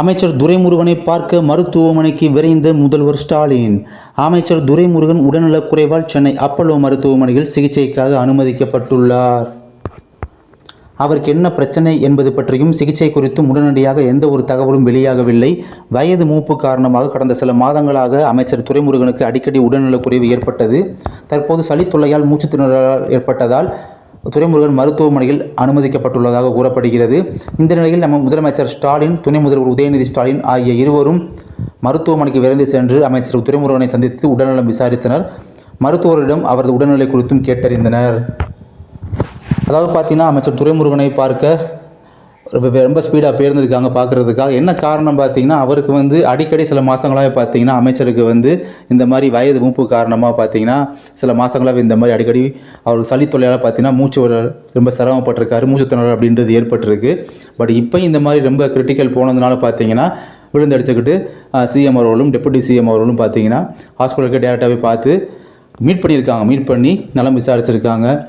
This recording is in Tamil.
அமைச்சர் துரைமுருகனை பார்க்க மருத்துவமனைக்கு விரைந்த முதல்வர் ஸ்டாலின். அமைச்சர் துரைமுருகன் உடல்நலக்குறைவால் சென்னை அப்பல்லோ மருத்துவமனையில் சிகிச்சைக்காக அனுமதிக்கப்பட்டுள்ளார். அவருக்கு என்ன பிரச்சனை என்பது பற்றியும் சிகிச்சை குறித்தும் உடனடியாக எந்த ஒரு தகவலும் வெளியாகவில்லை. வயது மூப்பு காரணமாக கடந்த சில மாதங்களாக அமைச்சர் துரைமுருகனுக்கு அடிக்கடி உடல்நலக்குறைவு ஏற்பட்டது. தற்போது சளித்தொல்லையால் மூச்சு திணறலால் ஏற்பட்டதால் துரைமுருகன் மருத்துவமனையில் அனுமதிக்கப்பட்டுள்ளதாக கூறப்படுகிறது. இந்த நிலையில் நம்ம முதலமைச்சர் ஸ்டாலின் துணை முதல்வர் உதயநிதி ஸ்டாலின் ஆகிய இருவரும் மருத்துவமனைக்கு விரைந்து சென்று அமைச்சர் துரைமுருகனை சந்தித்து உடல்நலம் விசாரித்தனர். மருத்துவரிடம் அவரது உடல்நிலை குறித்தும் கேட்டறிந்தனர். அதாவது பார்த்தீங்கன்னா அமைச்சர் துரைமுருகனை பார்க்க ரொம்ப- ரொம்ப ஸ்பீடாக போயிருந்திருக்காங்க பார்க்குறதுக்காக என்ன காரணம் பார்த்தீங்கன்னா அவருக்கு வந்து அடிக்கடி சில மாதங்களாக பார்த்தீங்கன்னா அமைச்சருக்கு வந்து இந்த மாதிரி வயது மூப்பு காரணமாக பார்த்தீங்கன்னா சில மாதங்களாக இந்த மாதிரி அடிக்கடி அவருக்கு சளி தொல்லையால் பார்த்தீங்கன்னா மூச்சு ரொம்ப சிரமப்பட்டிருக்காரு மூச்சு திணறல் அப்படின்றது ஏற்பட்டிருக்கு. பட் இப்போ இந்த மாதிரி ரொம்ப கிரிட்டிக்கல் போனதுனால பார்த்தீங்கன்னா விழுந்தடிச்சுக்கிட்டு சிஎம் அவர்களும் டெப்புட்டி சிஎம் அவர்களும் பார்த்தீங்கன்னா ஹாஸ்பிட்டலுக்கு டேரெக்டாகவே பார்த்து மீட் பண்ணியிருக்காங்க. மீட் பண்ணி நலம் விசாரிச்சிருக்காங்க.